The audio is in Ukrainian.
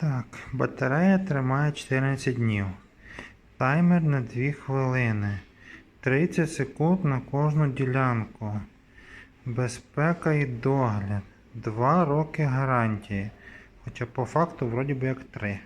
Так, батарея тримає 14 днів. Таймер на 2 хвилини. 30 секунд на кожну ділянку. Безпека і догляд. 2 роки гарантії. Хоча по факту вроді би як 3.